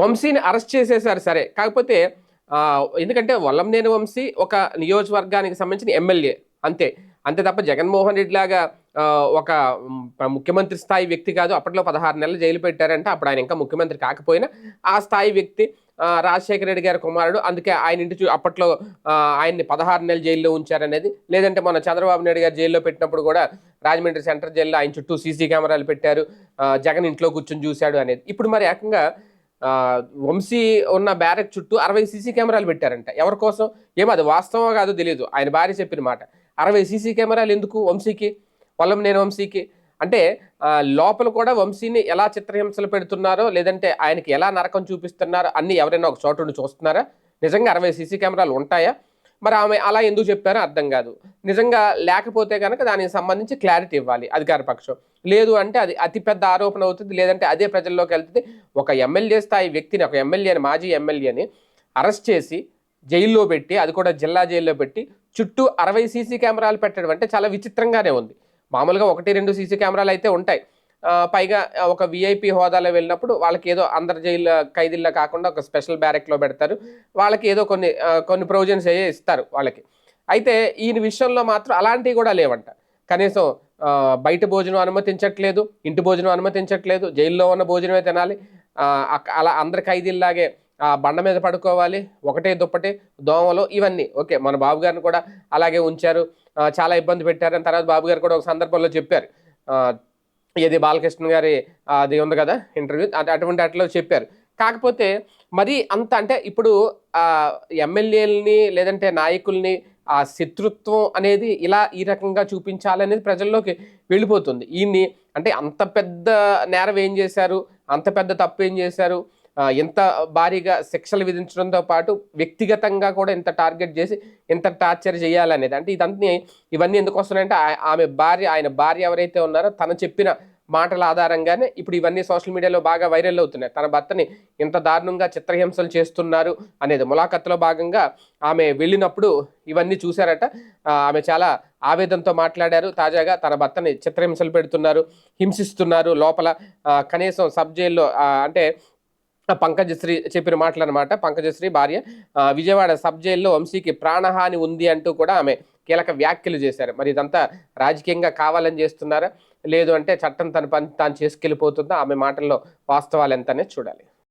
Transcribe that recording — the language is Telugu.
వంశీని అరెస్ట్ చేసేసారు సరే. కాకపోతే ఎందుకంటే వల్లంనేని వంశీ ఒక నియోజకవర్గానికి సంబంధించిన ఎమ్మెల్యే అంతే. అంతే తప్ప జగన్మోహన్ రెడ్డి లాగా ఒక ముఖ్యమంత్రి స్థాయి వ్యక్తి కాదు. అప్పట్లో పదహారు నెలలు జైలు పెట్టారంటే. అప్పుడు ఆయన ఇంకా ముఖ్యమంత్రి కాకపోయినా ఆ స్థాయి వ్యక్తి రాజశేఖర రెడ్డి గారి కుమారుడు. అందుకే ఆయన ఇంటి చూ అప్పట్లో ఆయన్ని పదహారు నెలలు జైల్లో ఉంచారనేది. లేదంటే మన చంద్రబాబు నాయుడు గారు జైల్లో పెట్టినప్పుడు కూడా రాజమండ్రి సెంట్రల్ జైల్లో ఆయన చుట్టూ సీసీ కెమెరాలు పెట్టారు. జగన్ ఇంట్లో కూర్చొని చూశాడు అనేది. ఇప్పుడు మరి ఏకంగా వంశీ ఉన్న బ్యారెక్ చుట్టూ అరవై సీసీ కెమెరాలు పెట్టారంట. ఎవరి కోసం? ఏమో అది వాస్తవం కాదో తెలియదు ఆయన భార్య చెప్పిన మాట. అరవై సీసీ కెమెరాలు ఎందుకు వంశీకి? వల్లం నేను వంశీకి? అంటే లోపల కూడా వంశీని ఎలా చిత్రహింసలు పెడుతున్నారో లేదంటే ఆయనకి ఎలా నరకం చూపిస్తున్నారో అన్ని ఎవరైనా ఒక చోటు చూస్తున్నారా? నిజంగా అరవై సీసీ కెమెరాలు ఉంటాయా? మరి ఆమె అలా ఎందుకు చెప్పారో అర్థం కాదు. నిజంగా లేకపోతే కనుక దానికి సంబంధించి క్లారిటీ ఇవ్వాలి అధికార పక్షం. లేదు అంటే అది అతిపెద్ద ఆరోపణ అవుతుంది లేదంటే అదే ప్రజల్లోకి వెళ్తుంది. ఒక ఎమ్మెల్యే స్థాయి వ్యక్తిని ఒక ఎమ్మెల్యేని మాజీ ఎమ్మెల్యేని అరెస్ట్ చేసి జైల్లో పెట్టి అది కూడా జిల్లా జైల్లో పెట్టి చుట్టూ అరవై సీసీ కెమెరాలు పెట్టడం అంటే చాలా విచిత్రంగానే ఉంది. మామూలుగా ఒకటి రెండు సీసీ కెమెరాలు అయితే ఉంటాయి. పైగా ఒక విఐపి హోదాలో వెళ్ళినప్పుడు వాళ్ళకి ఏదో అందరి జైలు ఖైదీల్లో కాకుండా ఒక స్పెషల్ బ్యారెక్లో పెడతారు. వాళ్ళకి ఏదో కొన్ని కొన్ని ప్రొవిజన్స్ అయ్యే ఇస్తారు వాళ్ళకి. అయితే ఈయన విషయంలో మాత్రం అలాంటివి కూడా లేవంట. కనీసం బయట భోజనం అనుమతించట్లేదు ఇంటి భోజనం అనుమతించట్లేదు జైల్లో ఉన్న భోజనమే తినాలి అలా అందరి ఖైదీల్లాగే బండ మీద పడుకోవాలి ఒకటే దుప్పటి దోమలు ఇవన్నీ. ఓకే మన బాబు గారిని కూడా అలాగే ఉంచారు. చాలా ఇబ్బంది పెట్టారు అని తర్వాత బాబు గారు కూడా ఒక సందర్భంలో చెప్పారు. ఇది బాలకృష్ణ గారి అది ఉంది కదా ఇంటర్వ్యూ అటువంటి అట్లా చెప్పారు. కాకపోతే మరి అంత అంటే ఇప్పుడు ఎమ్మెల్యేలని లేదంటే నాయకుల్ని ఆ శత్రుత్వం అనేది ఇలా ఈ రకంగా చూపించాలనేది ప్రజల్లోకి వెళ్ళిపోతుంది. ఈయన్ని అంటే అంత పెద్ద నేరం ఏం చేశారు? అంత పెద్ద తప్పు ఏం చేశారు? ఎంత భారీగా శిక్షలు విధించడంతో పాటు వ్యక్తిగతంగా కూడా ఇంత టార్గెట్ చేసి ఇంత టార్చర్ చేయాలనేది. అంటే ఇదంతా ఇవన్నీ ఎందుకు వస్తున్నాయంటే ఆమె భార్య ఆయన భార్య ఎవరైతే ఉన్నారో తను చెప్పిన మాటల ఆధారంగానే ఇప్పుడు ఇవన్నీ సోషల్ మీడియాలో బాగా వైరల్ అవుతున్నాయి. తన భర్తని ఇంత దారుణంగా చిత్రహింసలు చేస్తున్నారు అనేది ములాఖత్తులో భాగంగా ఆమె వెళ్ళినప్పుడు ఇవన్నీ చూశారట. ఆమె చాలా ఆవేదంతో మాట్లాడారు. తాజాగా తన భర్తని చిత్రహింసలు పెడుతున్నారు హింసిస్తున్నారు లోపల. కనీసం సబ్ జైల్లో అంటే పంకజశ్రీ చెప్పిన మాటలన్నమాట. పంకజశ్రీ భార్య విజయవాడ సబ్ జైల్లో వంశీకి ప్రాణహాని ఉంది అంటూ కూడా ఆమె కీలక వ్యాఖ్యలు చేశారు. మరి ఇదంతా రాజకీయంగా కావాలని చేస్తున్నారా? లేదు అంటే చట్టం తన పని తాను చేసుకెళ్ళిపోతుందా? ఆమె మాటల్లో వాస్తవాలు ఎంతనే చూడాలి.